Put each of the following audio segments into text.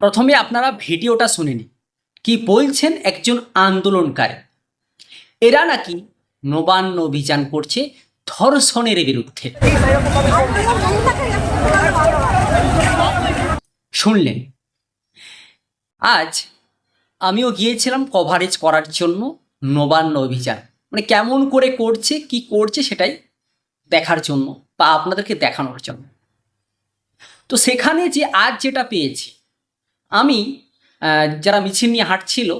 প্রথমে আপনারা ভিডিওটা শুনে নিন। কি বলছেন একজন আন্দোলনকারী? এরা নাকি নবান্ন অভিযান করছে ধর্ষণের বিরুদ্ধে। শুনলেন? আজ আমিও গিয়েছিলাম কভারেজ করার জন্য নবান্ন অভিযান। মানে কেমন করে করছে, কি করছে সেটাই দেখার জন্য বা আপনাদেরকে দেখানোর জন্য। তো সেখানে যে আজ যেটা পেয়েছি আমি যারা মিছিল নিয়ে হাঁটছিল,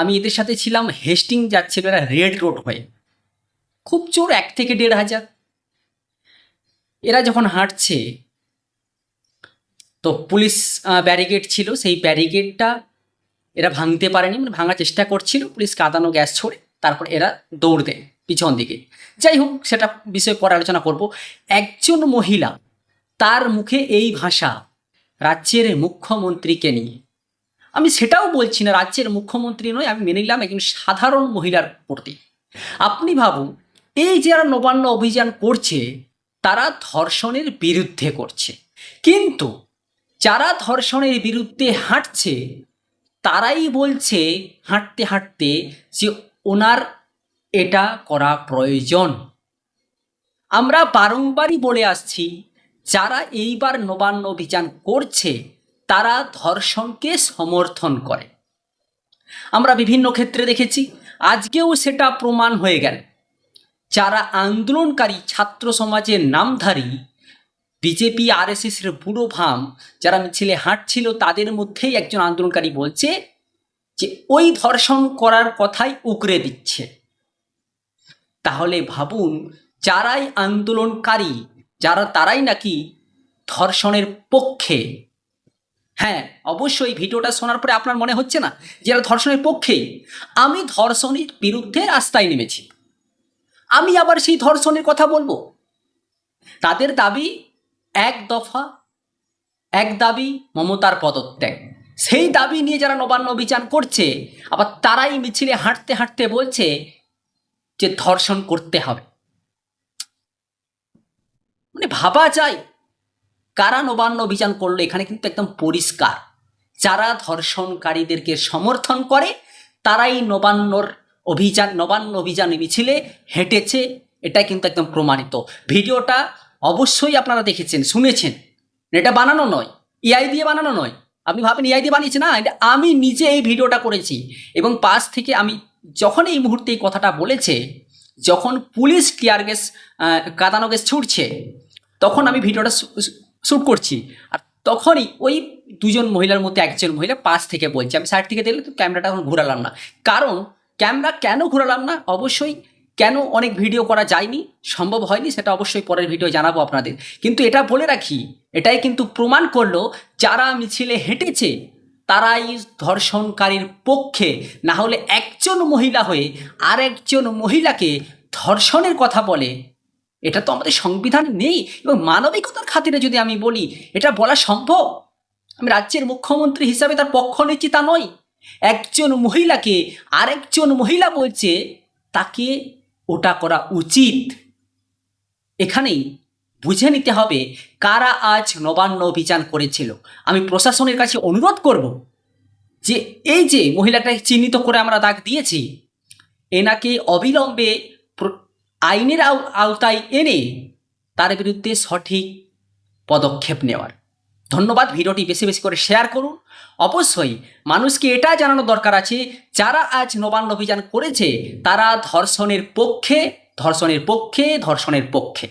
আমি এদের সাথে ছিলাম, হেস্টিং যাচ্ছিল এরা রেড রোড হয়ে। খুব জোর এক থেকে দেড় হাজার। এরা যখন হাঁটছে, তো পুলিশ ব্যারিকেড ছিল। সেই ব্যারিকেডটা এরা ভাঙতে পারেনি মানে ভাঙার চেষ্টা করছিল। পুলিশ কাঁদানো গ্যাস ছড়ে তারপর এরা দৌড় দেয় পিছন দিকে। যাই হোক, সেটা বিষয়ে পরে আলোচনা করব। একজন মহিলা, তার মুখে এই ভাষা রাজ্যের মুখ্যমন্ত্রীকে নিয়ে। আমি সেটাও বলছি না রাজ্যের মুখ্যমন্ত্রী নয়, আমি মেনে নিলাম একজন সাধারণ মহিলার প্রতি। আপনি ভাবুন, এই যারা নবান্ন অভিযান করছে, তারা ধর্ষণের বিরুদ্ধে করছে। কিন্তু যারা ধর্ষণের বিরুদ্ধে হাঁটছে, তারাই বলছে হাঁটতে হাঁটতে যে ওনার এটা করা প্রয়োজন। আমরা বারংবারই বলে আসছি যারা এইবার নবান্ন অভিযান করছে, তারা ধর্ষণকে সমর্থন করে। আমরা বিভিন্ন ক্ষেত্রে দেখেছি, আজকেও সেটা প্রমাণ হয়ে গেল। যারা আন্দোলনকারী ছাত্র সমাজের নামধারী, বিজেপি, আরএসএসের বুড়ো ভাম, যারা মিছিলে হাঁটছিল, তাদের মধ্যেই একজন আন্দোলনকারী বলছে যে, ওই ধর্ষণ করার কথাই উগরে দিচ্ছে। তাহলে ভাবুন, যারাই আন্দোলনকারী যারা তারাই নাকি ধর্ষণের পক্ষে। হ্যাঁ অবশ্যই ভিডিওটা শোনার পরে আপনার মনে হচ্ছে না যে ধর্ষণের পক্ষে? আমি ধর্ষণের বিরুদ্ধে রাস্তায় নেমেছি। আমি আবার সেই ধর্ষণের কথা বলব? তাদের দাবি এক দফা, এক দাবি মমতার পদত্যাগ। সেই দাবি নিয়ে যারা নবান্ন অভিযান করছে, আবার তারাই মিছিলে হাঁটতে হাঁটতে বলছে যে ধর্ষণ করতে হবে। মানে ভাবা যায়। কারা নবান্ন অভিযান করল, এখানে কিন্তু একদম পরিষ্কার। যারা ধর্ষণকারীদেরকে সমর্থন করে, তারাই নবান্নর অভিযান, নবান্ন অভিযান মিছিলে হেঁটেছে এটা কিন্তু একদম প্রমাণিত। ভিডিওটা অবশ্যই আপনারা দেখেছেন, শুনেছেন। এটা বানানো নয় ইআই দিয়ে বানানো নয়। আপনি ভাবেন ইআই দিয়ে বানিয়েছে? না আমি নিজে এই ভিডিওটা করেছি। এবং পাশ থেকে আমি যখন এই মুহূর্তে এই কথাটা বলেছে যখন পুলিশ টিয়ার গ্যাস কাঁদানো গ্যাস ছুটছে, তখন আমি ভিডিওটা শ্যুট করছি। আর তখনই ওই দুজন মহিলার মধ্যে একজন মহিলা পাশ থেকে বলছে, আমি সাইড থেকে দেখলে তো ক্যামেরাটা এখন ঘোরালাম না। কারণ ক্যামেরা কেন ঘোরালাম না? অবশ্যই কেন অনেক ভিডিও করা যায়নি? সম্ভব হয়নি? সেটা অবশ্যই পরের ভিডিও জানাব আপনাদের। কিন্তু এটা বলে রাখি, এটাই কিন্তু প্রমাণ করল যারা মিছিলে হেঁটেছে তারাই ধর্ষণকারীর পক্ষে না হলে একজন মহিলা হয়ে আর একজন মহিলাকে ধর্ষণের কথা বলে। এটা তো আমাদের সংবিধান নেই এবং মানবিকতার খাতিরে যদি আমি বলি, এটা বলা সম্ভব? আমি রাজ্যের মুখ্যমন্ত্রী হিসাবে তার পক্ষ নিচ্ছি তা নয়। একজন মহিলাকে আরেকজন মহিলা বলছে, তাকে ওটা করা উচিত। এখানেই বুঝে নিতে হবে কারা আজ নবান্ন অভিযান করেছিল। আমি প্রশাসনের কাছে অনুরোধ করব যে এই যে মহিলাটাকে চিহ্নিত করে আমরা দাগ দিয়েছি, এনাকে অবিলম্বে আইনের আও- আওতায় এনে তার বিরুদ্ধে সঠিক পদক্ষেপ নেওয়ার। ধন্যবাদ, ভিডিওটি বেশি বেশি করে শেয়ার করুন। অবশ্যই মানুষকে এটা জানানো দরকার আছে, যারা আজ নবান্ন অভিযান করেছে, তারা ধর্ষণের পক্ষে ধর্ষণের পক্ষে ধর্ষণের পক্ষে।